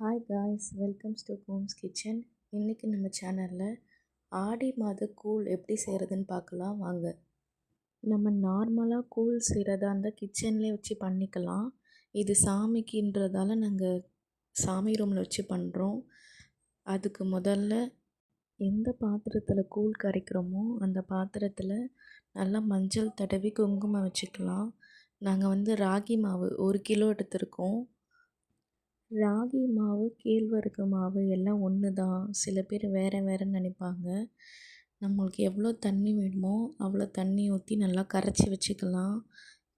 Hi guys welcomes to Gomes kitchen இன்றைக்கி நம்ம சேனலில் ஆடி மாத கூழ் எப்படி செய்கிறதுன்னு பார்க்கலாம் வாங்க. நம்ம நார்மலாக கூழ் செய்கிறதா இருந்தால் கிச்சன்லேயே வச்சு பண்ணிக்கலாம். இது சாமிக்குன்றதால நாங்கள் சாமி ரூமில் வச்சு பண்ணுறோம் அதுக்கு முதல்ல எந்த பாத்திரத்தில் கூழ் கரைக்கிறோமோ அந்த பாத்திரத்தில் நல்லா மஞ்சள் தடவி குங்குமம் வச்சுக்கலாம். நாங்கள் வந்து ராகி மாவு ஒரு கிலோ எடுத்திருக்கோம். ராகி மாவு கேழ்வரகு மாவு எல்லாம் ஒன்று தான். சில பேர் வேறு வேறுன்னு நினைப்பாங்க. நம்மளுக்கு எவ்வளோ தண்ணி வேணுமோ அவ்வளோ தண்ணி ஊற்றி நல்லா கரைச்சி வச்சுக்கலாம்.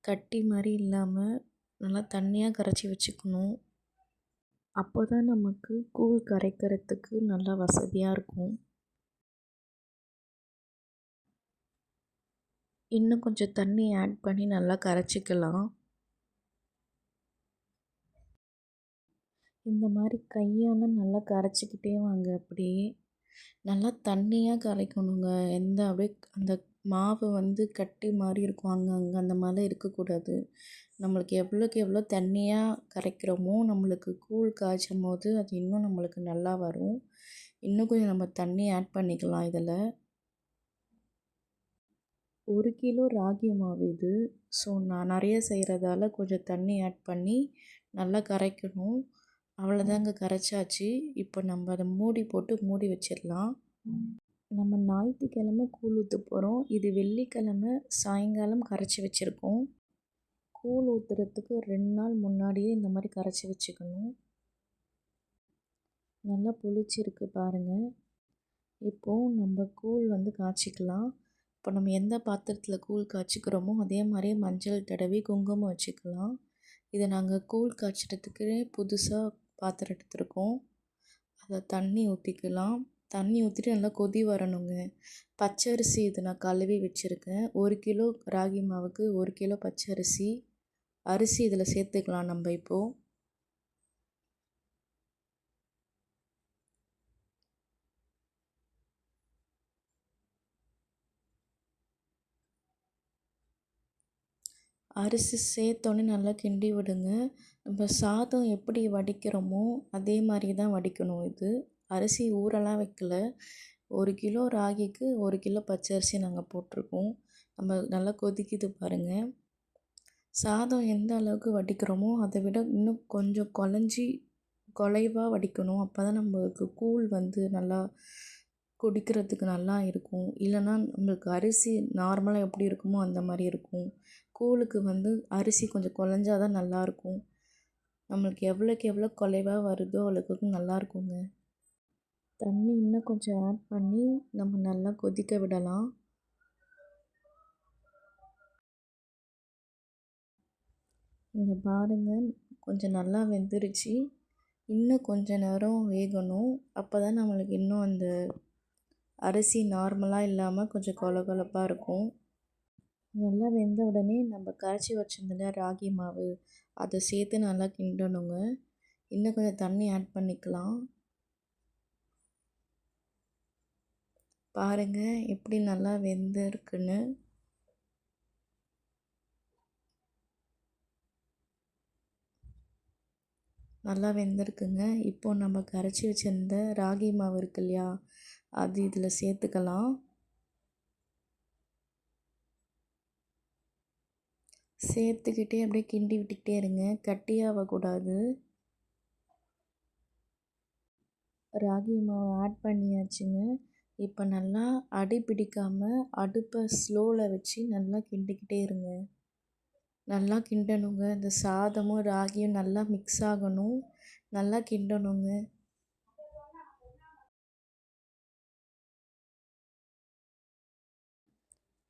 கட்டி மாதிரி இல்லாமல் நல்லா தண்ணியாக கரைச்சி வச்சுக்கணும். அப்போ தான் நமக்கு கூழ் கரைக்கிறதுக்கு நல்லா வசதியாக இருக்கும். இன்னும் கொஞ்சம் தண்ணி ஆட் பண்ணி நல்லா கரைச்சிக்கலாம். இந்த மாதிரி கையால் நல்லா கரைச்சிக்கிட்டே வாங்க அப்படியே. நல்லா தண்ணியாக கரைக்கணுங்க. எந்த அப்படியே அந்த மாவு வந்து கட்டி மாதிரி இருக்கும். அங்கே அங்கே அந்த மாதிரிலாம் இருக்கக்கூடாது. நம்மளுக்கு எவ்வளோக்கு எவ்வளோ தண்ணியாக கரைக்கிறோமோ நம்மளுக்கு கூழ் காய்ச்சும் போது அது இன்னும் நம்மளுக்கு நல்லா வரும். இன்னும் கொஞ்சம் நம்ம தண்ணி ஆட் பண்ணிக்கலாம் இதில். ஒரு கிலோ ராகி மாவு இது. ஸோ நான் நிறைய செய்கிறதால கொஞ்சம் தண்ணி ஆட் பண்ணி நல்லா கரைக்கணும். அவ்வளோதாங்க கரைச்சாச்சு. இப்போ நம்ம அதை மூடி போட்டு மூடி வச்சிடலாம். நம்ம ஞாயிற்றுக்கிழம கூழ் ஊற்ற போகிறோம் இது வெள்ளிக்கிழம சாயங்காலம் கரைச்சி வச்சுருக்கோம். கூழ் ஊற்றுறதுக்கு ரெண்டு நாள் முன்னாடியே இந்த மாதிரி கரைச்சி வச்சுக்கணும். நல்லா புளிச்சிருக்கு பாருங்கள் இப்போது நம்ம கூழ் வந்து காய்ச்சிக்கலாம். இப்போ நம்ம எந்த பாத்திரத்தில் கூழ் காய்ச்சிக்கிறோமோ அதே மாதிரி மஞ்சள் தடவி குங்குமம் வச்சுக்கலாம். இதை நாங்கள் கூழ் காய்ச்சறதுக்கு புதுசாக பாத்திரம் எடுத்திருக்கோம். அதை தண்ணி ஊற்றிக்கலாம் தண்ணி ஊற்றிட்டு நல்லா கொதி வரணுங்க. பச்சரிசி இது நான் கழுவி வச்சுருக்கேன். ஒரு கிலோ ராகி மாவுக்கு ஒரு கிலோ பச்சரிசி. அரிசி இதில் சேர்த்துக்கலாம் நம்ம இப்போது அரிசி சேர்த்தோன்னே நல்லா கிண்டி விடுங்க. நம்ம சாதம் எப்படி வடிக்கிறோமோ அதே மாதிரி தான் வடிக்கணும் இது. அரிசி ஊறலாம் வைக்கல. ஒரு கிலோ ராகிக்கு ஒரு கிலோ பச்சரிசி நாங்கள் போட்டிருக்கோம். நம்ம நல்லா கொதிக்குது பாருங்கள் சாதம் எந்த அளவுக்கு வடிக்கிறோமோ அதை விட இன்னும் கொஞ்சம் குழஞ்சி குலைவாக வடிக்கணும். அப்போ தான் நம்மளுக்கு கூழ் வந்து நல்லா குடிக்கிறதுக்கு நல்லா இருக்கும். இல்லைன்னா நம்மளுக்கு அரிசி நார்மலாக எப்படி இருக்குமோ அந்த மாதிரி இருக்கும். கூழுக்கு வந்து அரிசி கொஞ்சம் குழஞ்சா தான் நல்லாயிருக்கும் நம்மளுக்கு எவ்வளோக்கு எவ்வளோ குலைவாக வருதோ அவ்வளோக்கு நல்லாயிருக்குங்க தண்ணி இன்னும் கொஞ்சம் ஆட் பண்ணி நம்ம நல்லா கொதிக்க விடலாம். இங்கே பாருங்கள் கொஞ்சம் நல்லா வெந்துருச்சு. இன்னும் கொஞ்ச நேரம் வேகணும். அப்போ தான் நம்மளுக்கு இன்னும் அந்த அரிசி நார்மலாக இல்லாமல் கொஞ்சம் கொல கொலப்பாக இருக்கும். நல்லா வெந்த உடனே நம்ம கரைச்சி வச்சுருந்தோம் ராகி மாவு அதை சேர்த்து நல்லா கிண்டணுங்க. இன்னும் கொஞ்சம் தண்ணி ஆட் பண்ணிக்கலாம். பாருங்கள் எப்படி நல்லா வெந்திருக்குன்னு. நல்லா வெந்திருக்குங்க. இப்போது நம்ம கரைச்சி வச்சுருந்த ராகி மாவு இருக்கு இல்லையா அது இதில் சேர்த்துக்கலாம். சேர்த்துக்கிட்டே அப்படியே கிண்டி விட்டுக்கிட்டே இருங்க. கட்டியாகக்கூடாது ராகி மாவு ஆட் பண்ணியாச்சுங்க. இப்போ நல்லா அடி பிடிக்காமல் அடுப்பை ஸ்லோவில் வச்சு நல்லா கிண்டிக்கிட்டே இருங்க. நல்லா கிண்டணுங்க. இந்த சாதமும் ராகியும் நல்லா மிக்ஸ் ஆகணும். நல்லா கிண்டணுங்க.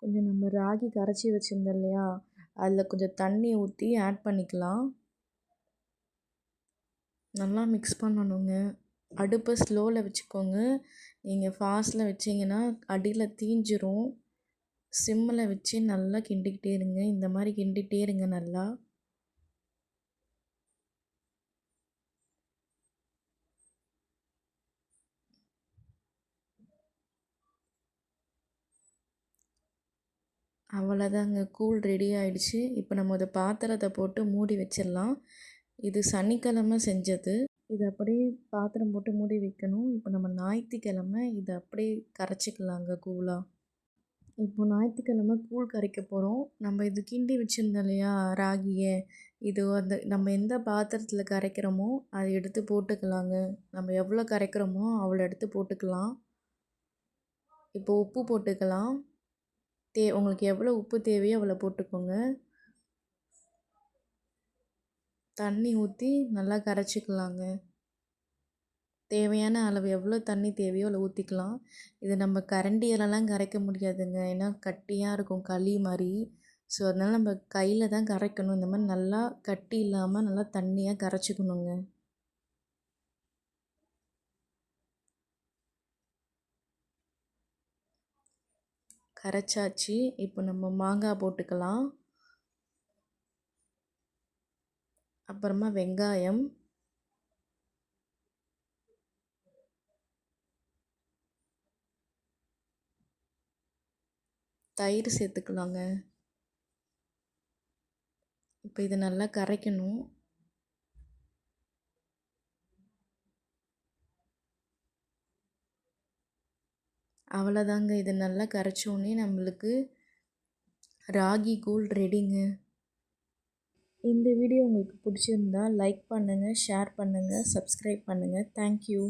கொஞ்சம் நம்ம ராகி கரைச்சி வச்சுருந்தோம் இல்லையா? அதில் கொஞ்சம் தண்ணி ஊற்றி ஆட் பண்ணிக்கலாம். நல்லா மிக்ஸ் பண்ணணுங்க. அடுப்பை ஸ்லோவில் வச்சுக்கோங்க. நீங்கள் ஃபாஸ்ட்டில் வச்சிங்கன்னா அடியில் தீஞ்சிரும். சிம்மில் வச்சு நல்லா கிண்டிக்கிட்டே இருங்க. இந்த மாதிரி கிண்டிகிட்டே இருங்க நல்லா. அவ்வளோதாங்க. கூழ் ரெடி ஆகிடுச்சு இப்போ நம்ம அதை பாத்திரத்தை போட்டு மூடி வச்சிடலாம். இது சனிக்கிழமை செஞ்சது. இது அப்படியே பாத்திரம் போட்டு மூடி வைக்கணும். இப்போ நம்ம ஞாயிற்றுக்கிழமை இதை அப்படியே கரைச்சிக்கலாங்க கூழாக இப்போ ஞாயிற்றுக்கிழமை கூழ் கரைக்க போகிறோம் நம்ம இது கிண்டி வச்சுருந்தோம் இல்லையா ராகியை? இது அந்த நம்ம எந்த பாத்திரத்தில் கரைக்கிறோமோ அதை எடுத்து போட்டுக்கலாங்க. நம்ம எவ்வளோ கரைக்கிறோமோ அவ்வளோ எடுத்து போட்டுக்கலாம். இப்போ உப்பு போட்டுக்கலாம். தே உங்களுக்கு எவ்வளோ உப்பு தேவையோ அவ்வளோ போட்டுக்கோங்க. தண்ணி ஊற்றி நல்லா கரைச்சிக்கலாங்க. தேவையான அளவு எவ்வளோ தண்ணி தேவையோ அதில் ஊற்றிக்கலாம் இது நம்ம கரண்டியிலலாம் கரைக்க முடியாதுங்க. ஏன்னா கட்டியாக இருக்கும் களி மாதிரி ஸோ அதனால் நம்ம கையில் தான் கரைக்கணும். இந்த மாதிரி நல்லா கட்டி இல்லாமல் நல்லா தண்ணியாக கரைச்சிக்கணுங்க. கரைச்சாச்சு. இப்போ நம்ம மாங்காய் போட்டுக்கலாம். அப்புறமா வெங்காயம். தயிர் சேர்த்துக்கலாங்க. இப்போ இதை நல்லா கரைக்கணும். அவ்வளோதாங்க. இது நல்லா கரைச்சோடனே நம்மளுக்கு ராகி கூழ் ரெடிங்க. இந்த வீடியோ உங்களுக்கு பிடிச்சிருந்தா லைக் பண்ணுங்கள் ஷேர் பண்ணுங்கள் சப்ஸ்கிரைப் பண்ணுங்கள் தேங்க்யூ.